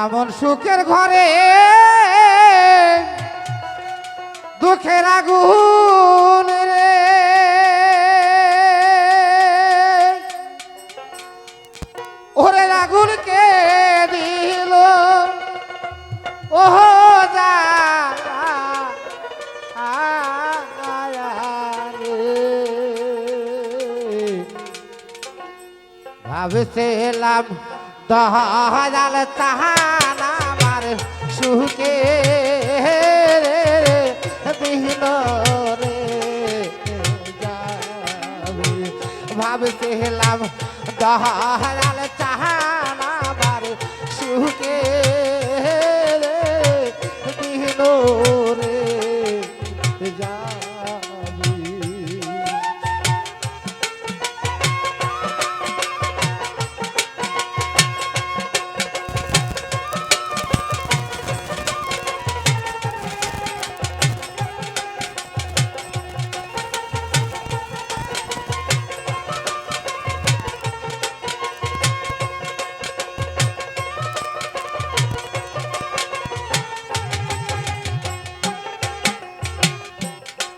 এমন সুখের ঘরে দুঃখের আগুন রে। ওরে আগুন কে দিল? ও যা ভাবছিলাম দহাল তাহান আমার সুখে দিল রে। ভাবছিলাম দহাল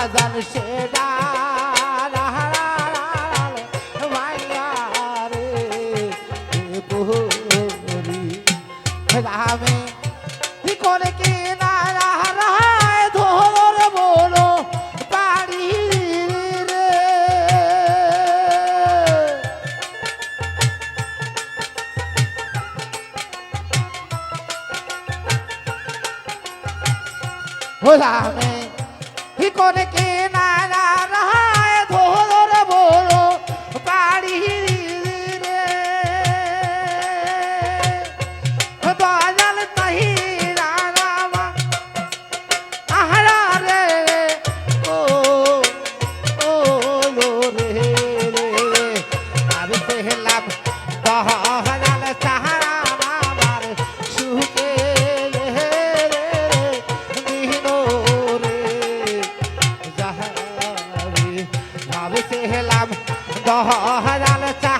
বাজান সেডা আমি কি করে কি না রাহায় ধর বলো পারি রে। হোলামে কি করে ভাবে দহ হাজার সাহারা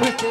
ভেসে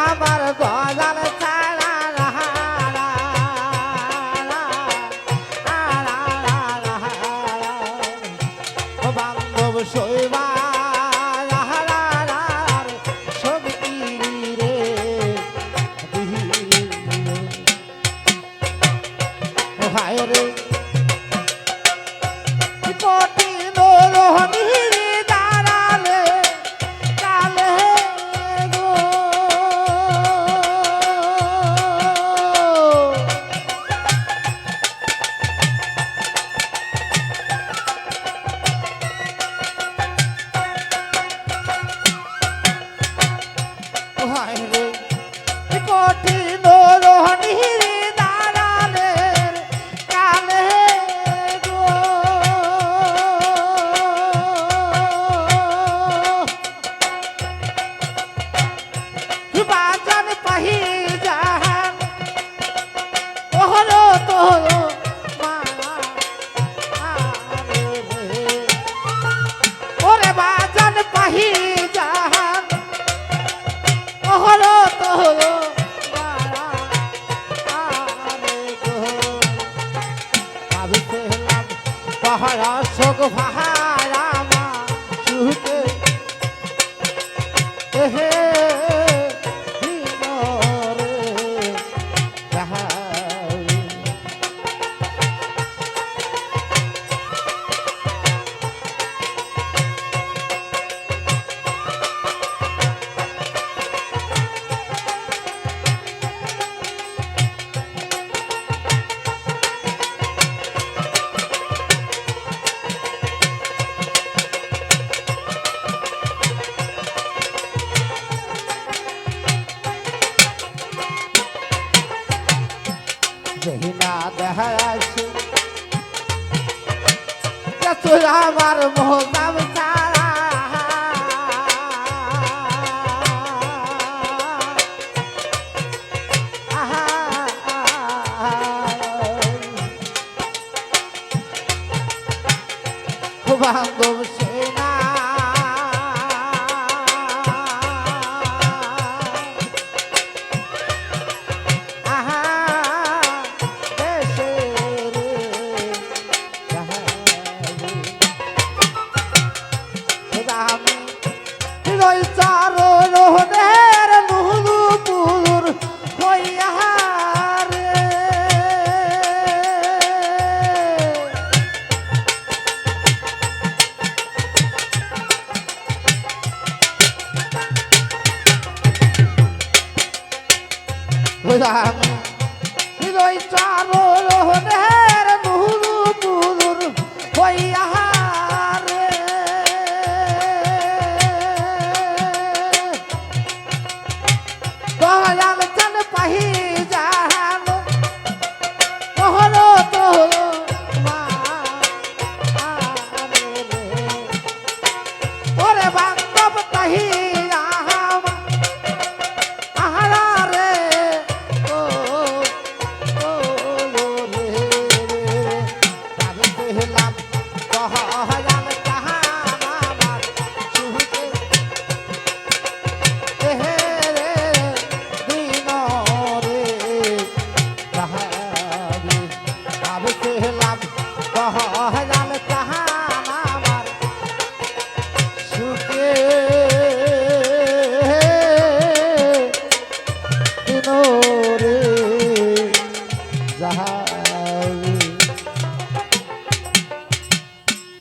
水 আমার মোহতাব time.